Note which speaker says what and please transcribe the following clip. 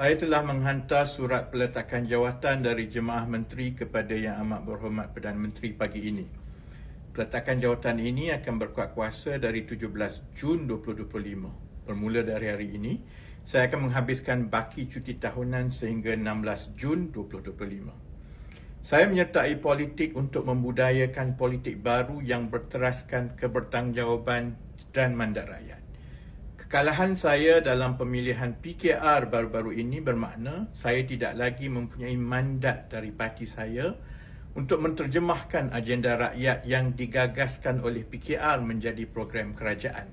Speaker 1: Saya telah menghantar surat peletakan jawatan dari Jemaah Menteri kepada Yang Amat Berhormat Perdana Menteri pagi ini. Peletakan jawatan ini akan berkuat kuasa dari 17 Jun 2025. Bermula dari hari ini, saya akan menghabiskan baki cuti tahunan sehingga 16 Jun 2025. Saya menyertai politik untuk membudayakan politik baru yang berteraskan kebertanggungjawab dan mandat rakyat. Kekalahan saya dalam pemilihan PKR baru-baru ini bermakna saya tidak lagi mempunyai mandat dari parti saya untuk menterjemahkan agenda rakyat yang digagaskan oleh PKR menjadi program kerajaan.